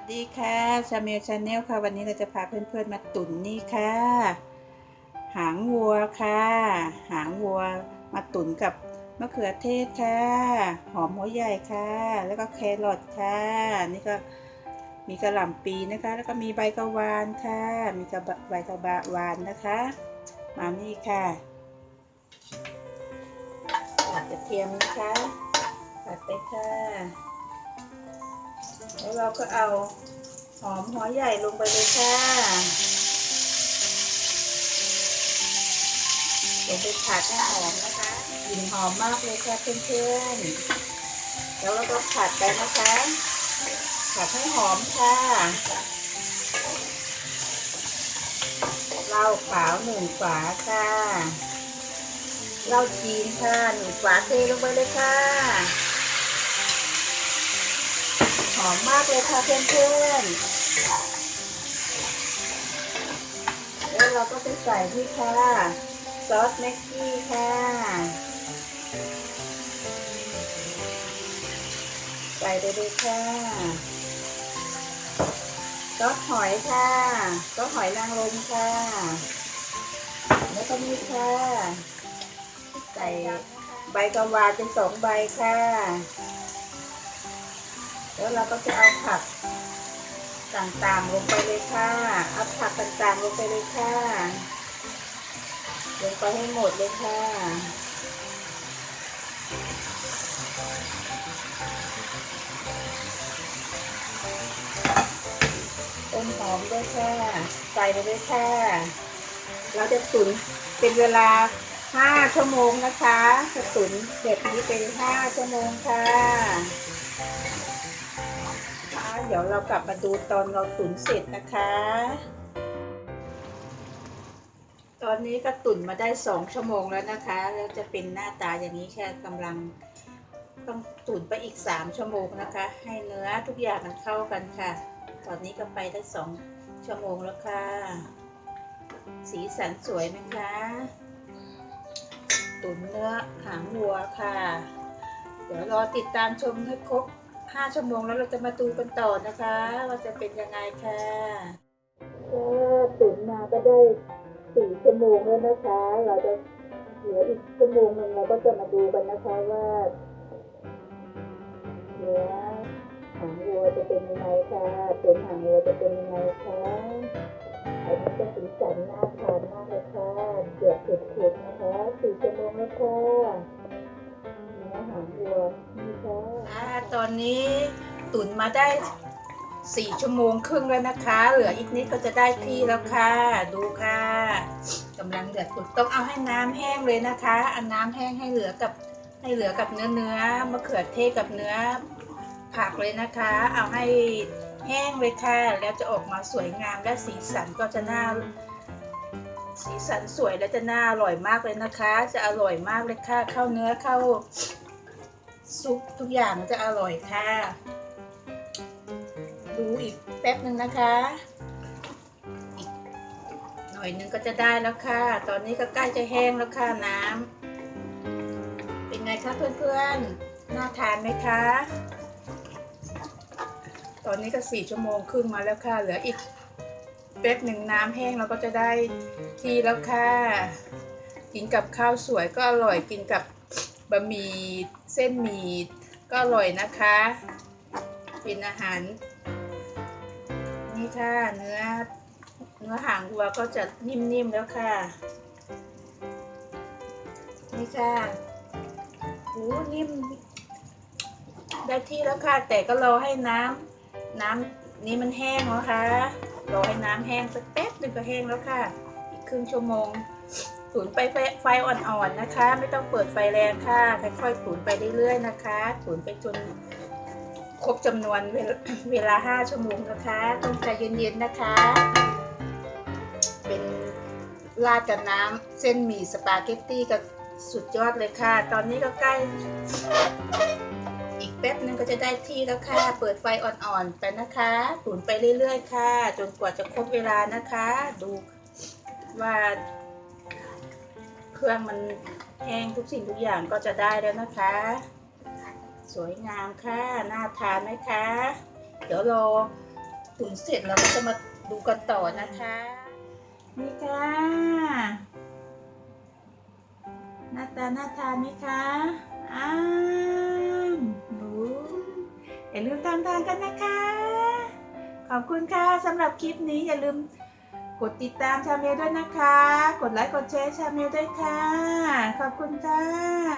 สดีค่ะชาเมลชาแนลค่ะ วันนี้เราจะพาเพื่อนๆมาตุ๋นนี่ค่ะ หางวัวค่ะ หางวัวมาตุ๋นกับมะเขือเทศค่ะ หอมหัวใหญ่ค่ะ แล้วก็แครอทค่ะ นี่ก็มีกระหล่ำปีนะคะ แล้วก็มีใบกะวานค่ะ มีกระบะใบกระบะวานนะคะ มานี่ค่ะผัดกระเทียมนะคะผัดไปค่ะ แล้วเราก็เอาหอมหัวใหญ่ลงไปเลยค่ะลงไปผัดให้หอมนะคะกลิ่นหอมมากเลยค่ะเพื่อนๆ แล้วเราก็ผัดไปนะคะ ผัดให้หอมค่ะเหล้าขาวหนึ่งฝาค่ะเหล้าจีนค่ะหนึ่งฝาเทลงไปเลยค่ะ อมมากเลยค่ะเพื่อนๆแล้วเราก็ไปใส่ที่ค่ะซอสแม็กกี้ค่ะ ใส่ไปเลยค่ะซอสหอยค่ะซอสหอยนางรมค่ะ แล้วก็มีค่ะ ใส่ใบกะวานเป็นสองใบค่ะ แล้วเราก็จะเอาผักต่างๆลงไปเลยค่ะ เอาผักต่างๆลงไปเลยค่ะ ลงไปให้หมดเลยค่ะ ต้นหอมด้วยค่ะ ใส่ไปเลยค่ะ เราจะตุ๋นเป็นเวลา 5 ชั่วโมงนะคะ จะตุ๋นแบบนี้เป็น 5 ชั่วโมงค่ะค่ะ เดี๋ยวเรากลับมาดูตอนเราตุ๋นเสร็จนะคะ ตอนนี้ก็ตุ๋นมาได้สองชั่วโมงแล้วนะคะ แล้วจะเป็นหน้าตาอย่างนี้แค่กำลังต้องตุ๋นไปอีกสามชั่วโมงนะคะ ให้เนื้อทุกอย่างมันเข้ากันค่ะ ตอนนี้ก็ไปได้สองชั่วโมงแล้วค่ะ สีสันสวยไหมคะ ตุ๋นเนื้อหางวัวค่ะ เดี๋ยวรอติดตามชมให้ครบ 5ชั่วโมงแล้วเราจะมาดูกันต่อนะคะว่าจะเป็นยังไงค่ะก็ตุ๋นมาก็ได้4ชั่วโมงแล้วนะคะ เราจะเหลืออีกชั่วโมงหนึ่งเราก็จะมาดูกันนะคะว่าเนื้อหางวัวจะเป็นยังไงค่ะตุ๋นหางวัวจะเป็นยังไงคะอันนี้จะสีสันน่าทานมากเลยค่ะเดือดเผ็ดๆนะคะ4ชั่วโมงแล้วค่ะเนื้อหางวัวนี่ค่ะ ตอนนี้ตุ๋นมาได้สี่ชั่วโมงครึ่งแล้วนะคะ เหลืออีกนิดก็จะได้ที่แล้วค่ะ ดูค่ะกำลังเดือดปุดต้องเอาให้น้ำแห้งเลยนะคะเอาน้ำแห้งให้เหลือกับให้เหลือกับเนื้อเนื้อมะเขือเทศกับเนื้อผักเลยนะคะ เอาให้แห้งเลยค่ะ แล้วจะออกมาสวยงามและสีสันก็จะน่าสีสันสวยและจะน่าอร่อยมากเลยนะคะ จะอร่อยมากเลยค่ะ เข้าเนื้อเข้า ซุปทุกอย่างจะอร่อยค่ะ ดูอีกแป๊บหนึ่งนะคะอีกหน่อยนึงก็จะได้แล้วค่ะ ตอนนี้ก็ใกล้จะแห้งแล้วค่ะน้ำเป็นไงคะเพื่อนๆ น่าทานไหมคะ ตอนนี้ก็สี่ชั่วโมงครึ่งมาแล้วค่ะ เหลืออีกแป๊บหนึ่งน้ำแห้งเราก็จะได้ที่แล้วค่ะ กินกับข้าวสวยก็อร่อยกินกับ บะหมี่เส้นหมี่ก็อร่อยนะคะ เป็นอาหาร นี่ค่ะเนื้อ เนื้อหางวัวก็จะนิ่มๆแล้วค่ะ นี่ค่ะหูนิ่ม ได้ที่แล้วค่ะ แต่ก็รอให้น้ำน้ำนี้มันแห้งแล้วค่ะรอให้น้ำแห้งสักแป๊บหนึ่งก็แห้งแล้วค่ะ อีกครึ่งชั่วโมง ตุ๋นไปไฟไฟอ่อนๆนะคะ ไม่ต้องเปิดไฟแรงค่ะค่อยๆตุ๋นไปเรื่อยๆนะคะตุ๋นไปจนครบจำนวนเวลาเวลา5ชั่วโมงนะคะต้องใจเย็นๆนะคะ เป็นราดกับน้ำเส้นหมี่สปาเกตตี้กับสุดยอดเลยค่ะ ตอนนี้ก็ใกล้ อีกแป๊บนึงก็จะได้ที่แล้วค่ะ เปิดไฟอ่อนๆไปนะคะตุ๋นไปเรื่อยๆ ค่ะ จนกว่าจะครบเวลานะคะ ดูว่า เครื่องมันแห้งทุกสิ่งทุกอย่างก็จะได้แล้วนะคะ สวยงามค่ะน่าทานไหมคะ เดี๋ยวรอตุ๋นเสร็จเราก็จะมาดูกันต่อนะคะ นี่ค่ะหน้าตาน่าทานไหมคะอ้ามหนูอย่าลืมตามทานกันนะคะ ขอบคุณค่ะสำหรับคลิปนี้อย่าลืม กดติดตามชาเมลด้วยนะคะ กดไลค์กดแชร์ชาเมลด้วยค่ะ ขอบคุณค่ะ